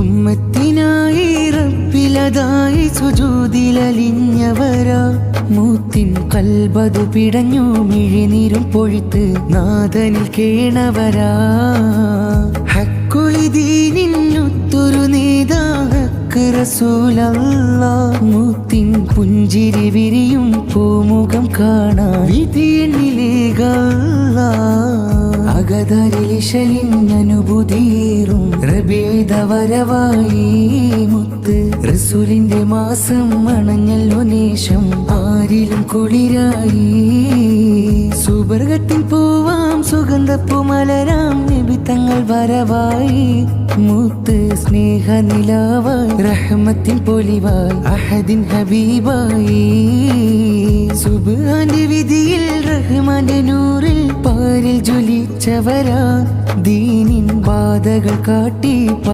ഉമ്മത്തിനായി റബ്ബിലതായി സുജൂതിലലിഞ്ഞവരാ. മൂത്തിൻ കൽബതു പിടഞ്ഞു മിഴിനീരും പൊഴിത്ത് നാദനിൽ കേണവരാ. ഹക്കുളി ദീനിന്നൊത്തൊരു നേതാ ഹക്ക് റസൂലല്ല. മൂത്തിൻ പുഞ്ചിരി വിരിയും പൂമുഖം കാണാൻ വിധിയെണ്ണിലേകല്ല അകതരിലിശലിനനുഭൂതിയേറും റബീതവരവായി മുത്ത് റസൂലിന്റെ മാസം മണഞ്ഞൽ നേശം ആരിലും കുളിരായി. സുബർഗത്തിൽ പോവാം സുഗന്ധപ്പൂ മലരാം നിബിത്തങ്ങൾ വരവായി. മുത്ത് സ്നേഹ നിലാവായി റഹ്മത്തിൻ പൊലിവായി അഹദിൻ ഹബീബായി. സുബാന്റെ വിധിയിൽ റഹ്മാന്റെ നൂറിൽ പാരിൽ ദീനിൻ ബാധകൾ കാട്ടി